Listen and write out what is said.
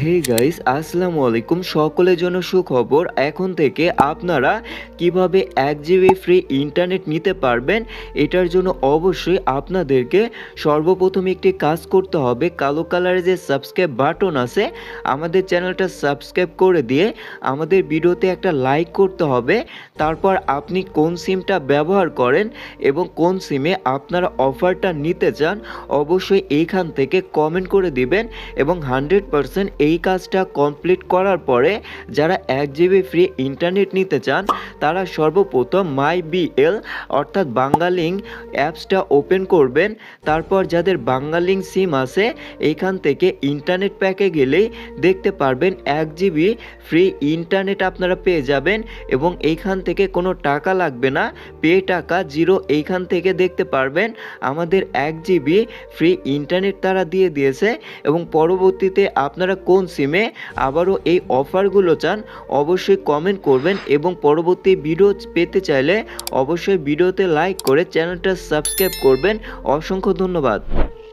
Hey guys আসসালামু আলাইকুম। সকলের জন্য সুখবর। এখন থেকে আপনারা কীভাবে এক জিবি ফ্রি ইন্টারনেট নিতে পারবেন, এটার জন্য অবশ্যই আপনাদেরকে সর্বপ্রথম একটি কাজ করতে হবে। কালো কালারের যে সাবস্ক্রাইব বাটন আছে, আমাদের চ্যানেলটা সাবস্ক্রাইব করে দিয়ে আমাদের ভিডিওতে একটা লাইক করতে হবে। তারপর আপনি কোন সিমটা ব্যবহার করেন এবং কোন সিমে আপনারা অফারটা নিতে চান, অবশ্যই এইখান থেকে কমেন্ট করে দিবেন এবং হান্ড্রেড পারসেন্ট এই কাজটা কমপ্লিট করার পরে যারা এক জিবি ফ্রি ইন্টারনেট নিতে চান, তারা সর্বপ্রথম মাই বিএল অর্থাৎ বাঙ্গালিং অ্যাপসটা ওপেন করবেন। তারপর যাদের বাঙ্গালিং সিম আছে এইখান থেকে ইন্টারনেট প্যাকে গেলেই দেখতে পারবেন এক জিবি ফ্রি ইন্টারনেট আপনারা পেয়ে যাবেন এবং এইখান থেকে কোনো টাকা লাগবে না। পে টাকা জিরো এইখান থেকে দেখতে পারবেন। আমাদের এক জিবি ফ্রি ইন্টারনেট তারা দিয়ে দিয়েছে এবং পরবর্তীতে আপনারা কোন সিমে আবারও এই অফারগুলো চান, অবশ্যই কমেন্ট করবেন এবং পরবর্তী ভিডিও পেতে চাইলে অবশ্যই ভিডিওতে লাইক করে চ্যানেলটা সাবস্ক্রাইব করবেন। অসংখ্য ধন্যবাদ।